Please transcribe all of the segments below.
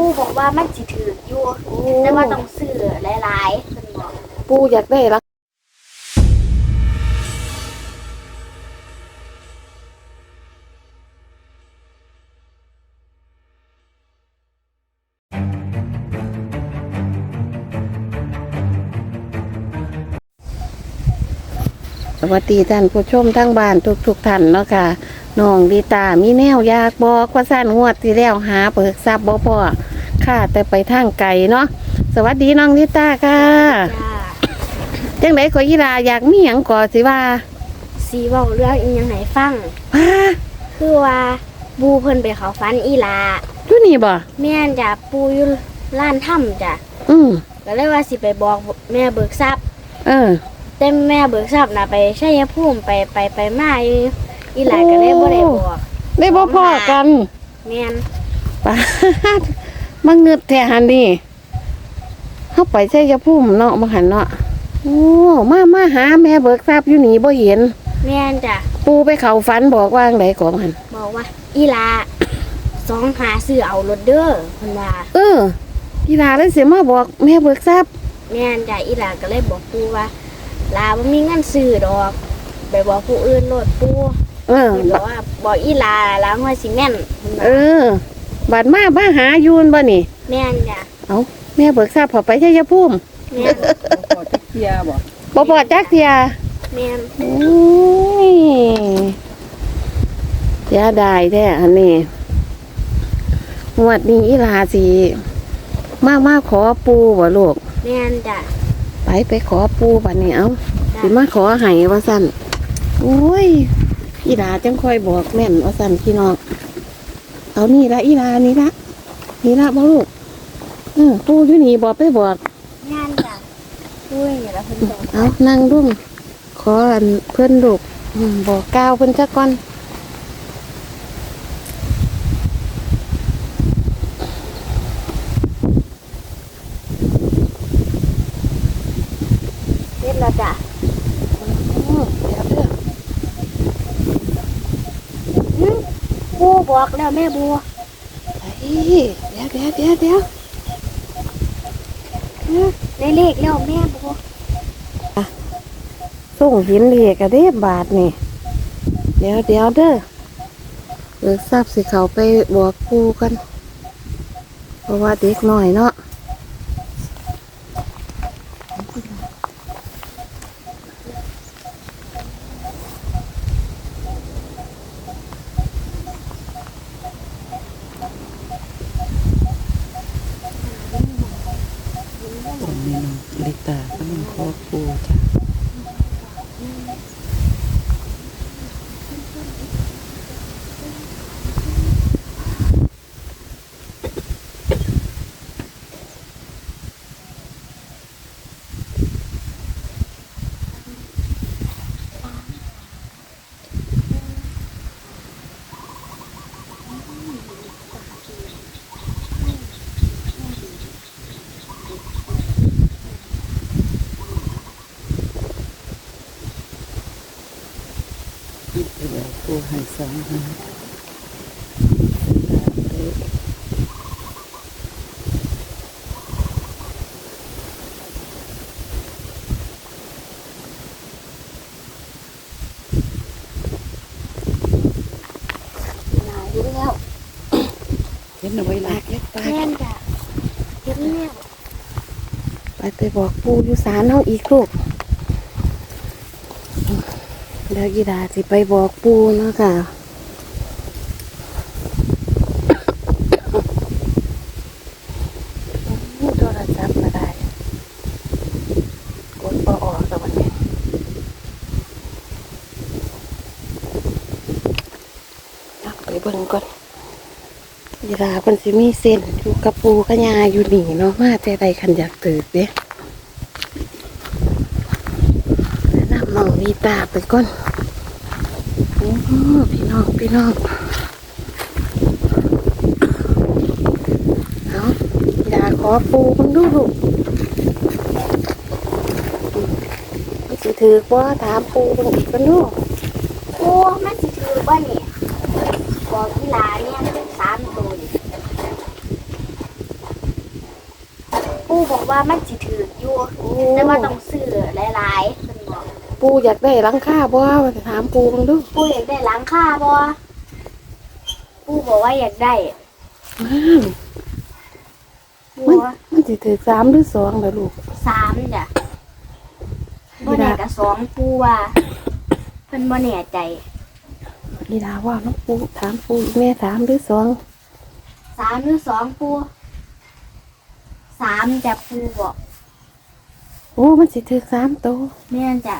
ปู่บอกว่ามันสิถืออยู่แต่ว่าต้องซื้อหลายๆเพิ่นบอก ปูอยากได้ละ สวัสดีท่านผู้ชมทั้งบ้านทุกทุกๆท่านเนาะค่ะน้องดีตามีแนวอยากบอกว่าสั้นงวดที่แล้วหาเปิกทรัพย์บ่พอค่ะ แต่ไปทางไกลเนาะสวัสดีน้องดีตาค่ะจ้าจังไดขอยีลาอยากมีหยังก่อสิว่าสีเว้าเรื่องอีหยังไหนฟังว้าคือว่าบูเพิ่นไปเขาฟันอีหลาอยู่นี่บ่แม่นจ้ะปูอยู่ร้านถ้ำจ้ะอืมก็เลยว่าสิไปบอกแม่เบิกทรัพย์เออ แต่แม่เบิกทรัพย์น่ะไปชัยภูมิไปไปไปมาอยู่อีหลาก็เลยบ่ได้บอกได้บ่พอกันแม่นปาดมาเงึดแท้หันนี่เฮาไปใช้ยาพุ่มเนาะมาหันเนาะโอ้มามาหาแม่เบิกทรัพย์อยู่นี่บ่เห็น แม่นจ้ะปูไปเข้าฝันบอกว่าจั่งไดก่อมาหันบอกว่า อีหลาสองหาซื้อเอารถเด้อเพิ่นว่าเออกีฬาเลยสิมาบอกแม่เบิกทรัพย์แม่นจ้ะอีหลาก็เลยบอกปูว่า ลาบ่มีเงินซื้อดอกไปบอกผู้อื่นโลดปูเออเพิ่นบอกว่าบอกอีหลาล้างว่าสิแม่นเพิ่นว่าเออบัดมามาหายูนบ่นี่ แม่นจ้ะเอาแม่เบิกทรัพย์พอไปใช้ยาพุ่มแม่นขอจักเทียบ่บ่พอจักเทียแม่นโอ้ยยาได้แท้อันนี้งวดนี้อีหลาสิมามาขอปูบ่ลูกแม่นจ้ะ ไปไปขอปูบัดนี้เอาจ้ะสิมาขอให้ว่าสั่นโอ้ยอีหลาจังค่อยบอกแม่นว่าสั่นพี่น้องเอานี่ละอีหลานี่ละนี่ละบ่ลูกเออปูอยู่นี่บอกไปบอกแม่นจ้ะอุ้ยแล้วเพิ่นบอกเอานั่งรุ่มขออันเพื่อนลูกอืมบอกกล่าวเพิ่นจักก่อน เฮ็ดแล้วจ้ะ อืมเดี๋ยวเด้อ หึปู บอกแล้วแม่บัวไอ้เดี๋ยวเดี๋ยวเดี๋ยวเดี๋ยวหึได้เลขแล้วแม่บัวส่งหินเหล็กอะเด้บาทนี่ เดี๋ยวเดี๋ยวเด้อเลิกทราบสิเขาไปบอกปูกัน เพราะว่าเด็กหน่อยเนาะ ผมนี่น้องลิตาก็น้องพ่อปูจ้ะ เดี๋ยว ปูให้สองหาหลายอยู่แล้วเห็นเอาไว้ปาละกเล็กปากแม่นจ้ะเฮ็ดแล้วไปไปบอกปูอยู่ศาลเฮาอีกลูกเดี๋ยวกีดาสิไปบอกปูนะค่ะโทรศัพท์มาได้กดบ่ออกแต่วันนี้เอาไปเบิ่งก่อนยีราเพิ่นสิมีเส้นอยู่กับปูกับยาอยู่หนีเนาะมาแต่ใดคันอยากตื่นเด้แนะนำ พี่น้องพี่น้องเอาอยาขอปูมันดูลูกมันสิถือว่าถามปูมันอีกกันดูปูมันสิถือบ่เนี่ยบอกอีหลาเนี่ยสามตัวนี่บอกว่ามันสิถืออยู่แต่ว่าต้องซื้อหลายๆ ปูอยากได้หลังคาบ่ว่าถามปูมึงดูปูอยากได้หลังคาบ่ปูบอกว่าอยากได้อ้าวปูมันว่ามันสิถือสามหรือสองล่ะลูกสามจ้ะบ่แน่ก็สองปูว่าเพิ่นบ่แน่ใจอีดาว่าน้องปูถามปูอีกแม่ถามหรือสองสามหรือสองปูสามจ้ะปูบอกโอ้ มันสิถือสามโตวแม่นจ้ะ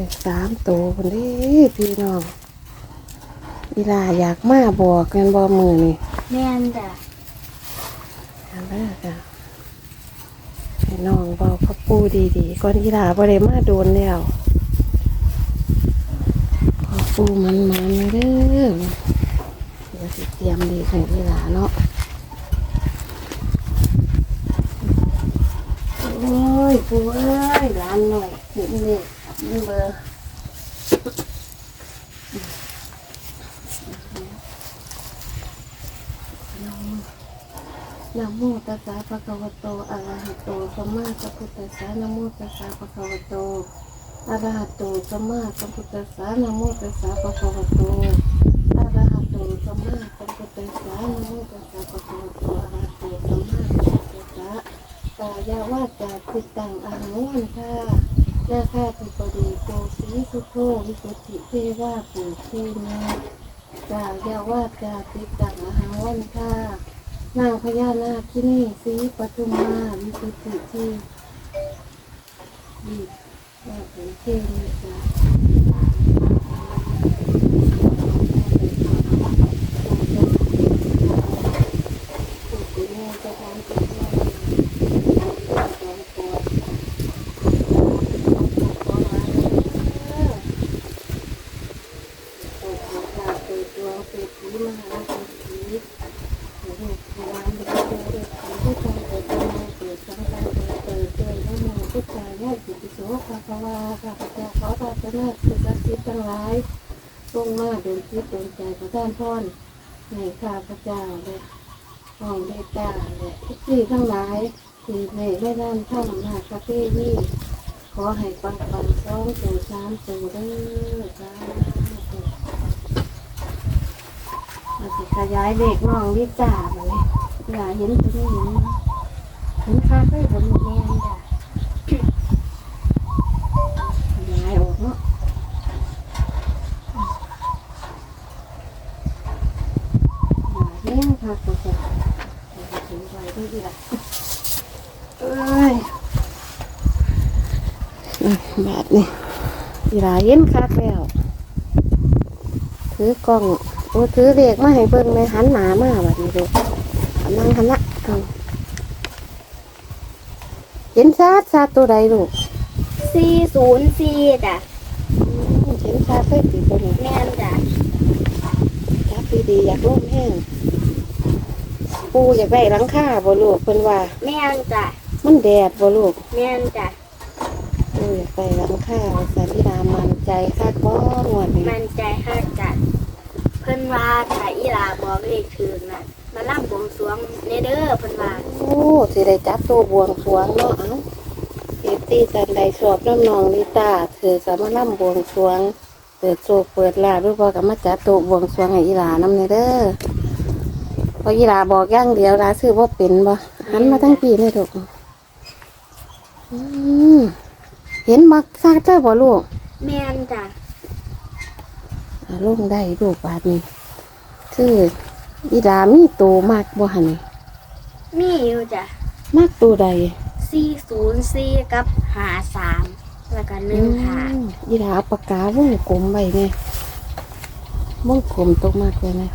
ถือสามโตวคนนี้พี่น้องอีลาอยากมาบอกกันบ่มือนี่แม่นจ้ะอันแรกอะให้น้องบอกกับปูดีๆก่อนอีลาบ่ได้มาโดนแล้วขอปูมันมันๆเด้อเดี๋ยวสิเตรียมดีให้อีลาเนาะโอ้ยปูเอ้ยร้านหน่อยเห็นเลยมั นี่เบอร์นะโมตัสสะภะคะวะโตอะระหะโตสัมมาสัมพุทธัสสะนะโมตัสสะภะคะวะโตอะระหะโตสัมมาสัมพุทธัสสะนะโมตัสสะภะคะวะโตอะระหะโตสัมมาสัมพุทธัสสะนะโมตัสสะภะคะวะโตอะระหะโตสัมมาสัมพุทธัสสะกายาวาจาคือตังอานุวันท่า หน้าข้าภิปดีโกสีสุโธวิสุทธิเทวาปูเทนาจายาวาจาคือตังมหาวันค่านางพญานาคินีสีปทุมาวิสุทธิที่ดีว่าเป็นเทนิสาปุถุโนจะทำเป็นเจ้า ลงมาเดินคิดเดินใจพระท่านพ่อนในข้าพระเจ้าเลยห้องได้ตาเลยทุกที่ทั้งหลายที่ในไม่ด้านท่ำหน้าคาเฟ่นี่ขอให้ปังปังสองตัวสามตัวเด้อจ้าอาจจะ ขยายเด็กน้องวิจาเลยอย่าเห็นตัวนี้เห็นเห็นคาเฟ่ผมแม่นจ้ะขยายออกเนาะอย่าเห็นค่ะตัวจะถึงไว้ด้วยดีละเอ้ยอะบาทนี่อีหลาเย็นคักแล้วถือกล้องโอ้ถือเด็กมาให้เบิ่งในหันหนามาบัดนี้ดูกำลังหันละเอาเห็นชาดชาดตัวใดลูกสี่ศูนย์สี่จ้ะอืมเห็นชาดเส้นตีตัวนี้แม่นจ้ะจับดีๆอยากร่มแห้งปูอยากได้หลังคาบ่ลูกเพิ่นว่า แม่นจ้ะมันแดดบ่ลูกแม่นจ้ะปูอยากได้หลังคาสาธิดามันใจคักบ่งวดนี้มันใจฮักจ้ะเพิ่นว่าถ้าอีหลาบอกเลขถึงน่ะมาล่ำบวงสรวงในเด้อเพิ่นว่าโอ้สิได้จับตัวบวงสรวงเนาะเอ้าเอฟซีสันใดสอบน้ำนองลิตาเธอสามารถล่ำบวงสรวงเปิดโซเปิดลาบหรือบอกกับมาจับตัวบวงสรวงให้อีหลานำเนเด้อพออีหลาบอกอย่างเดียวลาซื้อว่าเป็นบ่หันมาทั้งปีเลยถูกอืมเห็นมักซากเจ้าบ่ลูกแม่นจ้ะ อ่าลงได้ลูกบาทนี้คืออีหลามีโตมากบ่หันนี่มีอยู่จ้ะมากตัวใดสี่ศูนย์สี่กับหาสามแล้วก็หนึ่งหาอืมอีหลาเอาปากกาวงกลมไว้เนี่ยวงกลมตกมากเลยนะ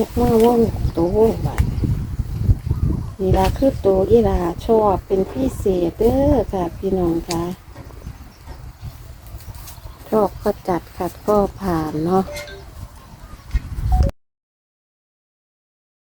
ยกว่าวงตัววงบาดนี่ละคือตัวอีหลาชอบเป็นพิเศษเด้อค่ะ พี่น้องค่ะชอบก็จัดขัดก็ผ่านเนาะ